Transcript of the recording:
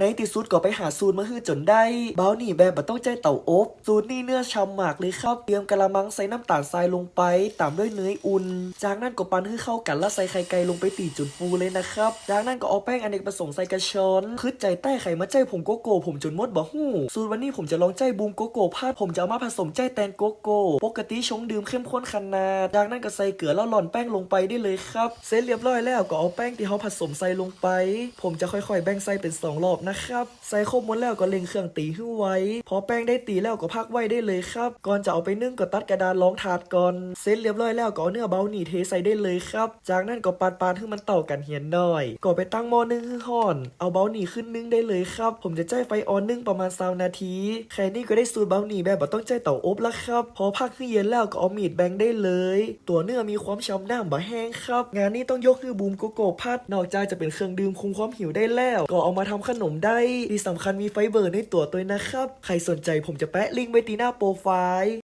ในที่สุดก็ไปหาสูตรมาฮือจนได้เบานี่แบบบ่ต้องใจเต่าอบ สูตรนี่เนื้อฉ่ำมากเลยครับ เตรียมกะละมังใส่น้ำตาลทรายลงไป ตามด้วยเนยอุ่น จากนั้นก็ปั้นให้เข้ากันแล้วใส่ไข่ไก่ลงไปตีจนฟูเลยนะครับ จากนั้นก็เอาแป้งอเนกประสงค์ใส่กระชอนคืดใจใต้ไข่มาใจผมโกโก้ผมจนมดบ่ฮู้ สูตรวันนี้ผมจะลองใจบูมโกโก้พาดผมจะเอามาผสมใจแตนโกโก้ ปกติชงดื่มเข้มข้นขนาดจากนั้นก็ใส่เกลือแล้วหล่อนแป้งลงไปได้เลยครับ เสร็จเรียบร้อยแล้วก็เอาแป้งที่เขาผสมใส่ลงไป ผมจะค่อยๆ แบ่งใส่เป็นสองรอบนะครับใส่ครบหมดแล้วก็เล็งเครื่องตีให้ไว้ พอแป้งได้ตีแล้วก็พักไว้ได้เลยครับ ก่อนจะเอาไปนึ่งก็ตัดกระดานรองถาดก่อนเสร็จเรียบร้อยแล้วก็เอาเนื้อเบาหนีเทใส่ได้เลยครับ จากนั้นก็ปาดปาดให้มันเต่ากันเหียนหน่อย ก็ไปตั้งหม้อนึ่งให้ห่อน เอาเบาหนีขึ้นนึ่งได้เลยครับ ผมจะใจไฟออนนึ่งประมาณ20นาทีแค่นี้ก็ได้สูตรเบาหนีแบบบ่ต้องใจเต่าอบแล้วครับพอพักให้เย็นแล้วก็เอามีดแบงได้เลย ตัวเนื้อมีความช้ำน้ำบ่แห้งครับ งานนี้ต้องยกคือบูมโกโก้พัดนอกจากจะเป็นเครื่องดื่มคุมความหิวได้แล้ว ก็เอามาทำขนมได้ที่สำคัญมีไฟเบอร์ในตัวตัวนะครับ ใครสนใจผมจะแปะลิงก์ไว้ตีหน้าโปรไฟล์